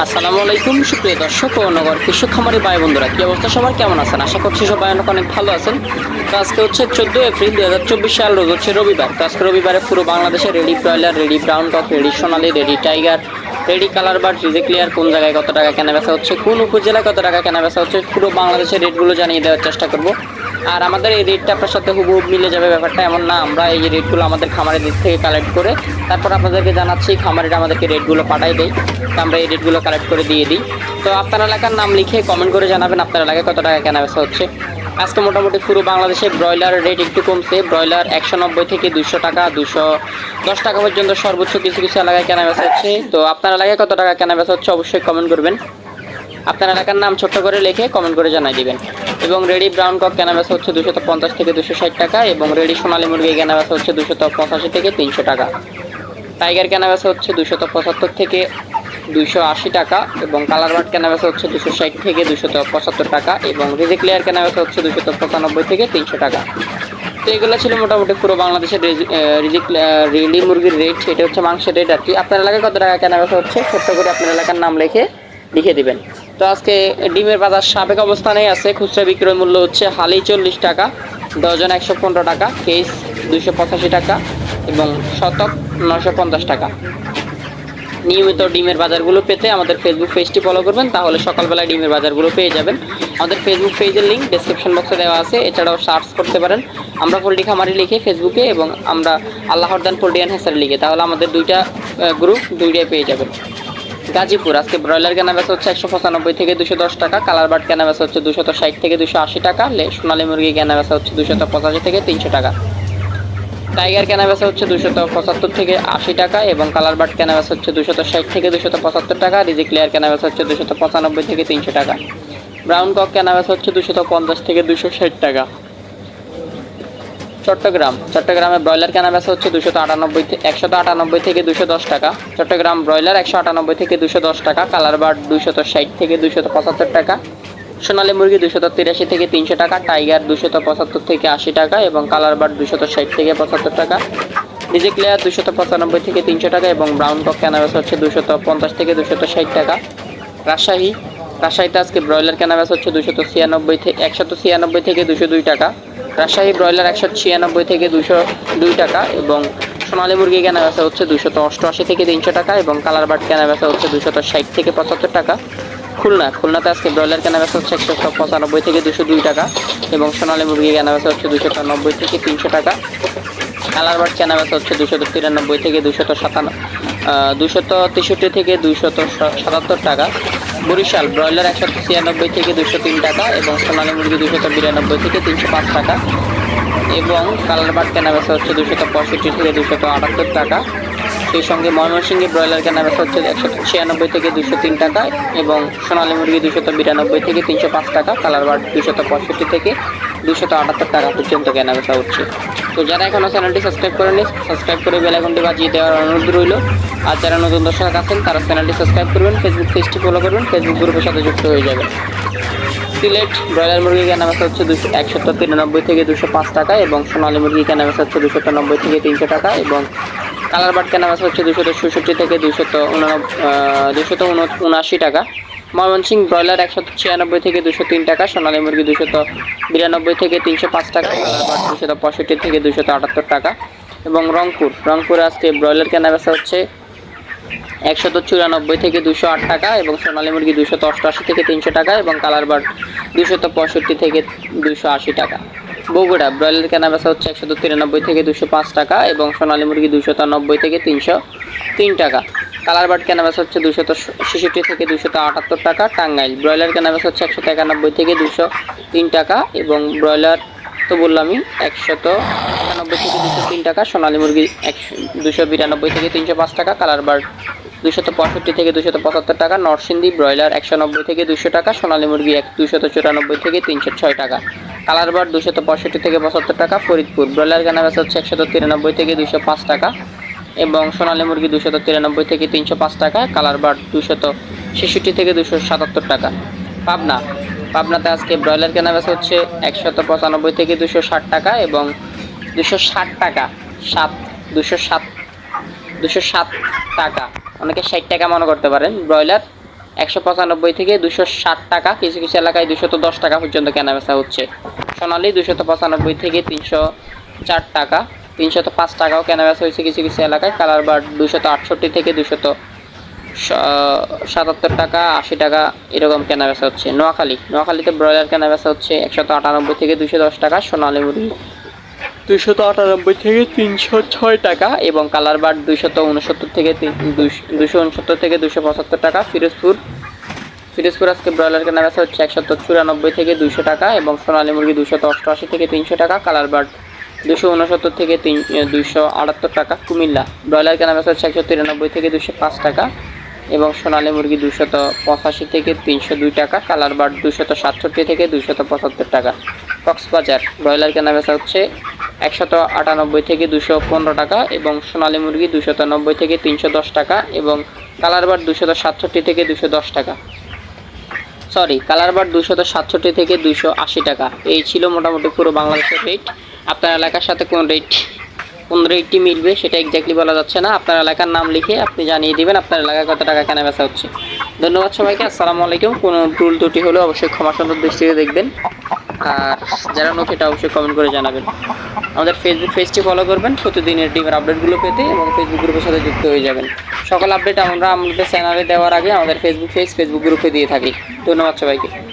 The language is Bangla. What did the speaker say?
আসসালামু আলাইকুম, সুপ্রিয় দর্শক ও নগর কৃষক খামারি ভাই বন্ধুরা, কি অবস্থা সবার? কেমন আছেন? আশা করছি সবাই অনেক অনেক ভালো আছেন। তো আজকে হচ্ছে চোদ্দ এপ্রিল দু হাজার চব্বিশ সাল, রোজ হচ্ছে রবিবার। তো আজকে রবিবারে পুরো বাংলাদেশে ready broiler, ready brown cock ready Sonali, ready tiger, ready colour বা রিজে ক্লিয়ার, কোন জায়গায় কত টাকা কেনা বেচা হচ্ছে, কোন উপজেলায় কত টাকা কেনা বেচা হচ্ছে, পুরো বাংলাদেশের রেটগুলো জানিয়ে দেওয়ার চেষ্টা করব। আর আমাদের এই রেটটা আপনার সাথে হুবহুব মিলে যাবে ব্যাপারটা এমন না। আমরা এই রেটগুলো আমাদের খামারের দিক থেকে কালেক্ট করে তারপর আপনাদেরকে জানাচ্ছি, খামারিরা আমাদেরকে রেটগুলো পাঠাই দেয় তো আমরা এই রেটগুলো কালেক্ট করে দিয়ে দিই। তো আপনার এলাকার নাম লিখে কমেন্ট করে জানাবেন আপনার এলাকায় কত টাকা কেনা বেচা হচ্ছে। আজকে মোটামুটি পুরো বাংলাদেশে ব্রয়লার রেট একটু কমছে। ব্রয়লার একশো নব্বই থেকে দুশো টাকা দুশো দশ টাকা পর্যন্ত সর্বোচ্চ কিছু কিছু এলাকায় কেনা বেচা হচ্ছে। তো আপনার এলাকায় কত টাকা কেনা বেচা হচ্ছে অবশ্যই কমেন্ট করবেন। আপনার এলাকার নাম ছোট্ট করে লিখে কমেন্ট করে জানাই দিবেন। এবং রেডি ব্রাউন কক কেনা হচ্ছে দুশো পঞ্চাশ থেকে দুশো ষাট টাকা এবং রেডি সোনালী মুরগি কেনা হচ্ছে দুশো পঁচাশি থেকে তিনশো টাকা। টাইগার কেনা হচ্ছে দুশো পঁচাত্তর থেকে দুশো আশি টাকা এবং কালার বার্ড কেনাবেচা হচ্ছে দুশো ষাট থেকে দুশো পঁচাত্তর টাকা এবং রিজিক লেয়ার কেনা হচ্ছে দুশো পঁচানব্বই থেকে তিনশো টাকা। তো এগুলো ছিল মোটামুটি পুরো বাংলাদেশের রিজিক রেডি মুরগির রেট এটা হচ্ছে মাংসের রেট আর কি। আপনার এলাকায় কত টাকা কেনাবেচা হচ্ছে? ছোট্ট করে আপনার এলাকার নাম লিখে লিখে দিবেন। তো আজকে ডিমের বাজার সাবেক অবস্থানেই আছে। খুচরা বিক্রয় মূল্য হচ্ছে হালি চল্লিশ টাকা, ডজন একশো পনেরো টাকা, কেস দুশো পঁচাশি টাকা এবং শতক নশো পঞ্চাশ টাকা। নিয়মিত ডিমের বাজারগুলো পেতে আমাদের ফেসবুক পেজটি ফলো করবেন, তাহলে সকালবেলায় ডিমের বাজারগুলো পেয়ে যাবেন। আমাদের ফেসবুক পেজের লিঙ্ক ডেসক্রিপশন বক্সে দেওয়া আছে, এছাড়াও সার্চ করতে পারেন। আমরা পোল্ট্রি খামারি লিখে ফেসবুকে এবং আমরা আল্লাহরদান পোল্ট্রি অ্যান্ড হ্যাসারি লিখে, তাহলে আমাদের দুইটা গ্রুপ দুইটাই পেয়ে যাবেন। গাজীপুর। আজকে ব্রয়লার কেনা বেচা হচ্ছে একশো পঁচানব্বই থেকে দুশো দশ টাকা, কালার বার্ড কেনা বেচা হচ্ছে দুশো ষাট থেকে দুশো আশি টাকা সোনালী মুরগি কেনা বেচা হচ্ছে দুশো পঁচাশি থেকে তিনশো টাকা। টাইগার কেনা বেচা হচ্ছে দুশত পঁচাত্তর থেকে আশি টাকা এবং কালার বার্ড কেনা বেচা হচ্ছে দুশত ষাট থেকে দুশত পঁচাত্তর টাকা, রিজিক লেয়ার কেনা বেচা হচ্ছে দুশত পঁচানব্বই থেকে তিনশো টাকা। ব্রাউন কক কেনা বেচা হচ্ছে দুশত পঞ্চাশ থেকে দুশো ষাট টাকা। চট্টগ্রাম। চট্টগ্রামে ব্রয়লার কেনা বেচা হচ্ছে দুশো আটানব্বই একশত আটানব্বই থেকে দুশো দশ টাকা। চট্টগ্রাম ব্রয়লার একশো আটানব্বই থেকে দুশো দশ টাকা, কালার বার্ড দুশত ষাট থেকে দুশত পঁচাত্তর টাকা, সোনালী মুরগি দুশত তিরাশি থেকে তিনশো টাকা, টাইগার দুশত পঁচাত্তর থেকে আশি টাকা এবং কালার বার্ড দুশত ষাট থেকে পঁচাত্তর টাকা ডিজিক লেয়ার দুশত পঁচানব্বই থেকে তিনশো টাকা এবং ব্রাউন কক কেনা বেচা হচ্ছে দুশত পঞ্চাশ থেকে দুশত ষাট টাকা। রাজশাহী রাজশাহীতে আজকে ব্রয়লার কেনা বেচা হচ্ছে দুশত ছিয়ানব্বই থেকে একশত ছিয়ানব্বই থেকে দুশো দুই টাকা। রাজশাহী ব্রয়লার একশো ছিয়ানব্বই থেকে দুশো দুই টাকা এবং সোনালী মুরগি কেনা বেচা হচ্ছে দুশত অষ্টআশি থেকে তিনশো টাকা এবং কালার বার্ড কেনা বেচা হচ্ছে দুশত ষাট থেকে পঁচাত্তর টাকা। খুলনা, খুলনাতে আজকে ব্রয়লার কেনা বেচা হচ্ছে একশো পঁচানব্বই থেকে দুশো দুই টাকা এবং সোনালী মুরগি কেনা বেচা হচ্ছে দুশো নব্বই থেকে তিনশো টাকা। কালার বার্ড কেনা বেচা হচ্ছে দুশত তিরানব্বই থেকে দুশত সাতান্ন দুশত তেষট্টি থেকে দুশত সাতাত্তর টাকা। বরিশাল, ব্রয়লার একশো ছিয়ানব্বই থেকে দুশো তিন টাকা এবং সোনালী মুরগি দুশত বিরানব্বই থেকে তিনশো পাঁচ টাকা। এবং কালার বার্ড কেনা বেচা হচ্ছে দুশত পঁয়ষট্টি থেকে দুশত আটাত্তর টাকা। সেই সঙ্গে ময়মনসিংহে ব্রয়লার কেনা বেচা হচ্ছে একশো ছিয়ানব্বই থেকে দুশো তিন টাকা এবং সোনালী মুরগি দুশত বিরানব্বই থেকে তিনশো পাঁচ টাকা কালার বার্ড দুশত পঁয়ষট্টি থেকে দুশত আটাত্তর টাকা পর্যন্ত কেনা বেচা হচ্ছে। তো যারা এখনও চ্যানেলটি সাবস্ক্রাইব করেনি সাবস্ক্রাইব করে বেল আইকনটি বাজিয়ে দেওয়ার অনুরোধ রইল। আর যারা নতুন দর্শক আছেন, তারা চ্যানেলটি সাবস্ক্রাইব করবেন ফেসবুক পেজটি ফলো করবেন ফেসবুক গ্রুপের সাথে যুক্ত হয়ে যাবেন। সিলেট ব্রয়লার মুরগি কেনা বেচা হচ্ছে দুশো একশত তিরানব্বই থেকে দুশো পাঁচ টাকা এবং সোনালী মুরগি কেনা বেচা হচ্ছে দুশো নব্বই থেকে তিনশো টাকা এবং কালার বাট কেনা বেচা হচ্ছে দুশো ষষট্টি থেকে দুশত দুশত উনআশি টাকা। ময়মনসিং ব্রয়লার একশো ছিয়ানব্বই থেকে দুশো তিন টাকা, সোনালী মুরগি দুশত বিরানব্বই থেকে তিনশো পাঁচ টাকা, দুশত পঁয়ষট্টি থেকে দুশত আটাত্তর টাকা। এবং রংপুর, রংপুরে আজকে ব্রয়লার কেনা বেচা হচ্ছে একশত চুরানব্বই থেকে দুশো আট টাকা এবং সোনালী মুরগি দুশত অষ্টআশি থেকে তিনশো টাকা এবং কালার বার্ড দুশত পঁয়ষট্টি থেকে দুশো আশি টাকা। বগুড়া, ব্রয়লার কেনা বেচা হচ্ছে একশত তিরানব্বই থেকে দুশো পাঁচ টাকা এবং সোনালী মুরগি দুশত নব্বই থেকে তিনশো তিন টাকা। কালার বার্ড কেনা বেচা হচ্ছে দুশত ছেষট্টি থেকে দুশত আটাত্তর টাকা। টাঙ্গাইল ব্রয়লার কেনা বেচা হচ্ছে একশত একানব্বই থেকে দুশো তিন টাকা এবং ব্রয়লার তো বললামই একশত একানব্বই থেকে দুশো তিন টাকা, সোনালী মুরগি একশো দুশো বিরানব্বই থেকে তিনশো পাঁচ টাকা, কালার বার্ড দুশত পঁয়ষট্টি থেকে দুশত পঁচাত্তর টাকা, নরসিংদী ব্রয়লার একশো নব্বই থেকে দুশো টাকা, সোনালী মুরগি এক দুশত চুরানব্বই থেকে তিনশো ছয় টাকা। কালার বার্ড দুশত পঁয়ষট্টি থেকে পঁচাত্তর টাকা, ফরিদপুর ব্রয়লার কেনা বেচা হচ্ছে একশত তিরানব্বই থেকে দুশো পাঁচ টাকা। এবং সোনালী মুরগি দুশত তিরানব্বই থেকে তিনশো পাঁচ টাকা, কালার বার্ড দুশত ছেষট্টি থেকে দুশো সাতাত্তর টাকা। পাবনা, পাবনাতে আজকে ব্রয়লার কেনা বেচা হচ্ছে একশত পঁচানব্বই থেকে দুশো ষাট টাকা এবং দুশো ষাট টাকা, সাত দুশো সাত দুশো সাত টাকা। অনেকে ষাট টাকা মনে করতে পারেন। ব্রয়লার একশো পঁচানব্বই থেকে দুশো ষাট টাকা, কিছু কিছু এলাকায় দুশত দশ টাকা পর্যন্ত কেনা বেচা হচ্ছে। সোনালি দুশত পঁচানব্বই থেকে তিনশো চার টাকা। তিনশত পাঁচ টাকাও কেনা বেচা হয়েছে কিছু কিছু এলাকায়। কালার বার্ড দুশত আটষট্টি থেকে দুশত সাতাত্তর টাকা, আশি টাকা এরকম কেনা বেচা হচ্ছে। নোয়াখালী। নোয়াখালীতে ব্রয়লার কেনা বেচা হচ্ছে একশত আটানব্বই থেকে দুশো দশ টাকা, সোনালী মুরগি দুশত আটানব্বই থেকে তিনশো ছয় টাকা এবং কালার বার্ড দুশত উনসত্তর থেকে দুশো উনসত্তর থেকে দুশো পঁচাত্তর টাকা। ফিরোজপুর ফিরোজপুর আজকে ব্রয়লার কেনা বেচা হচ্ছে একশত চুরানব্বই থেকে দুশো টাকা এবং সোনালী মুরগি দুশত অষ্টআশি থেকে তিনশো টাকা। কালার বার্ড দুশো উনসত্তর থেকে তিন দুশো আটাত্তর টাকা। কুমিল্লা, ব্রয়লার কেনা বেচা হচ্ছে একশো তিরানব্বই থেকে দুশো পাঁচ টাকা এবং সোনালী মুরগি দুশত পঁচাশি থেকে তিনশো দুই টাকা, কালার বার্ড দুশত সাতষট্টি থেকে দুশত পঁচাত্তর টাকা। কক্সবাজার, ব্রয়লার কেনা বেচা হচ্ছে একশত আটানব্বই থেকে দুশো পনেরো টাকা এবং সোনালী মুরগি দুশত নব্বই থেকে তিনশো দশ টাকা এবং কালার বার্ড দুশত সাতষট্টি থেকে দুশো দশ টাকা। সরি, কালার বার্ড দুশত সাতষট্টি থেকে দুশো আশি টাকা। এই ছিল মোটামুটি পুরো বাংলাদেশের রেট আপনার এলাকার সাথে কোন রেট কোন রেটটি মিলবে সেটা এক্স্যাক্টলি বলা যাচ্ছে না। আপনার এলাকার নাম লিখে আপনি জানিয়ে দেবেন আপনার এলাকায় কত টাকা কেনা বেচা হচ্ছে। ধন্যবাদ সবাইকে, আসসালামু আলাইকুম। কোনো ভুল ত্রুটি হলে অবশ্যই ক্ষমা সুন্দর দৃষ্টিতে দেখবেন। আর যারা নতুন, এটা অবশ্যই কমেন্ট করে জানাবেন। আমাদের ফেসবুক পেজটি ফলো করবেন, প্রতিদিনের ডিমের আপডেটগুলো পেতে এবং ফেসবুক গ্রুপের সাথে যুক্ত হয়ে যাবেন। সকল আপডেট আমরা আমাদের চ্যানেলে দেওয়ার আগে আমাদের ফেসবুক পেজ ফেসবুক গ্রুপে দিয়ে থাকি। ধন্যবাদ সবাইকে।